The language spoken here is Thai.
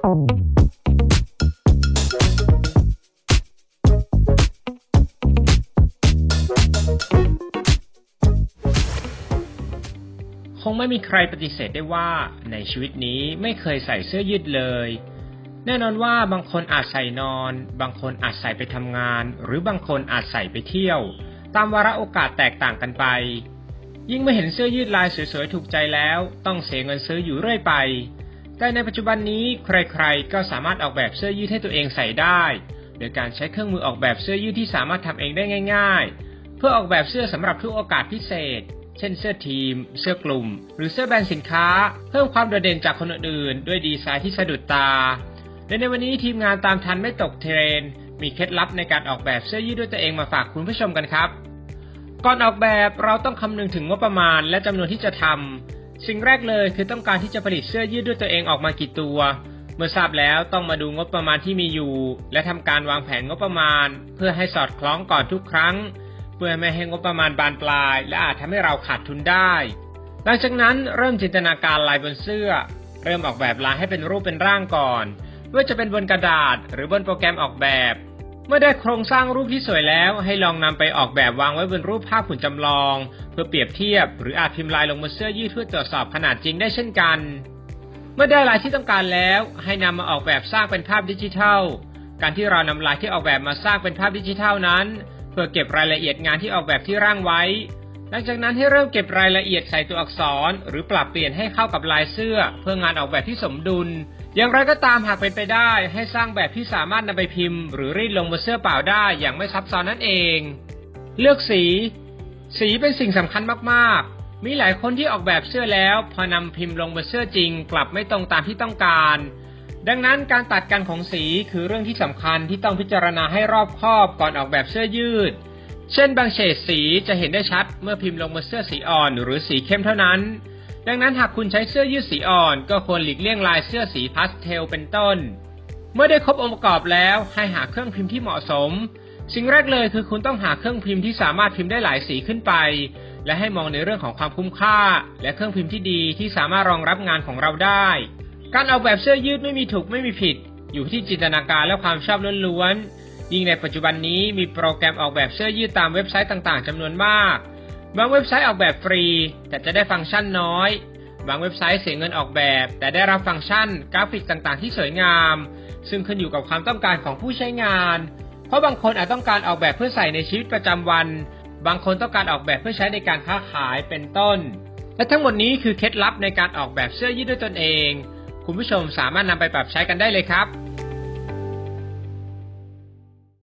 คงไม่มีใครปฏิเสธได้ว่าในชีวิตนี้ไม่เคยใส่เสื้อยืดเลย แน่นอนว่าบางคนอาจใส่นอน บางคนอาจใส่ไปทำงาน หรือบางคนอาจใส่ไปเที่ยว ตามวาระโอกาสแตกต่างกันไป ยิ่งเมื่อเห็นเสื้อยืดลายสวยๆถูกใจแล้ว ต้องเสียเงินซื้ออยู่เรื่อยไป แต่ในปัจจุบันนี้ใครๆ ก็สามารถออกแบบเสื้อยืดให้ตัวเองใส่ได้ โดยการใช้เครื่องมือออกแบบเสื้อยืดที่สามารถทำเองได้ง่าย ๆ เพื่อออกแบบเสื้อสำหรับทุกโอกาสพิเศษ เช่นเสื้อทีม เสื้อกลุ่ม หรือเสื้อแบรนด์สินค้า เพิ่มความโดดเด่นจากคนอื่นๆ ด้วยดีไซน์ที่สะดุดตา และในวันนี้ทีมงานตามทันไม่ตกเทรนด์มีเคล็ดลับในการออกแบบเสื้อยืดด้วยตัวเองมาฝากคุณผู้ชมกันครับ ก่อนออกแบบเราต้องคำนึงถึงงบประมาณและจำนวนที่จะทำ สิ่งแรกเลยคือต้องการที่จะผลิตเสื้อยืดด้วยตัวเองออกมากี่ตัว เมื่อทราบแล้วต้องมาดูงบประมาณที่มีอยู่ และทำการวางแผนงบประมาณ เพื่อให้สอดคล้องก่อนทุกครั้ง เพื่อไม่ให้งบประมาณบานปลาย และอาจทำให้เราขาดทุนได้ หลังจากนั้นเริ่มจินตนาการลายบนเสื้อ เริ่มออกแบบลายให้เป็นรูปเป็นร่างก่อนไม่ว่าจะเป็นบนกระดาษหรือบนโปรแกรมออกแบบ เมื่อได้โครงสร้างรูปที่สวยแล้ว ให้ลองนำไปออกแบบวางไว้บนรูปภาพหุ่นจำลอง เพื่อเปรียบเทียบ หรืออาจพิมพ์ลายลงบนเสื้อยืดเพื่อตรวจสอบขนาดจริงได้เช่นกัน เมื่อได้ลายที่ต้องการแล้ว ให้นำมาออกแบบสร้างเป็นภาพดิจิทัล การที่เรานำลายที่ออกแบบมาสร้างเป็นภาพดิจิทัลนั้น เพื่อเก็บรายละเอียดงานที่ออกแบบที่ร่างไว้ หลังจากนั้นให้เริ่มเก็บรายละเอียดใส่ตัวอักษร หรือปรับเปลี่ยนให้เข้ากับลายเสื้อ เพื่องานออกแบบที่สมดุล อย่างไรก็ตามหากเป็นไปได้ ให้สร้างแบบที่สามารถนำไปพิมพ์ หรือรีดลงบนเสื้อเปล่าได้อย่างไม่ซับซ้อนนั่นเอง เลือกสี สีเป็นสิ่งสำคัญมากๆ มีหลายคนที่ออกแบบเสื้อแล้ว พอนำพิมพ์ลงบนเสื้อจริง กลับไม่ตรงตามที่ต้องการ ดังนั้นการตัดกันของสีคือเรื่องที่สำคัญที่ต้องพิจารณาให้รอบคอบก่อนออกแบบเสื้อยืด เช่นบางเฉดสีจะเห็นได้ชัดเมื่อพิมพ์ลงบนเสื้อสีอ่อนหรือสีเข้มเท่านั้น ดังนั้นหากคุณใช้เสื้อยืดสีอ่อน ก็ควรหลีกเลี่ยงลายเสื้อสีพาสเทลเป็นต้น เมื่อได้ครบองค์ประกอบแล้วให้หาเครื่องพิมพ์ที่เหมาะสม สิ่งแรกเลยคือคุณต้องหาเครื่องพิมพ์ที่สามารถพิมพ์ได้หลายสีขึ้นไป และให้มองในเรื่องของความคุ้มค่า และเครื่องพิมพ์ที่ดีที่สามารถรองรับงานของเราได้ การออกแบบเสื้อยืดไม่มีถูกไม่มีผิด อยู่ที่จินตนาการและความชอบล้วนๆ ยิ่งในปัจจุบันนี้มีโปรแกรมออกแบบเสื้อยืดตามเว็บไซต์ต่างๆจำนวนมาก บางเว็บไซต์ออกแบบฟรี แต่จะได้ฟังก์ชันน้อย บางเว็บไซต์เสียเงินออกแบบ แต่ได้รับฟังก์ชันกราฟิกต่างๆ ที่สวยงาม ซึ่งขึ้นอยู่กับความต้องการของผู้ใช้งาน เพราะบางคนอาจต้องการออกแบบเพื่อใส่ในชีวิตประจำวัน บางคนต้องการออกแบบเพื่อใช้ในการค้าขายเป็นต้น และทั้งหมดนี้คือเคล็ดลับในการออกแบบเสื้อยืดด้วยตนเอง คุณผู้ชมสามารถนำไปปรับใช้กันได้เลยครับ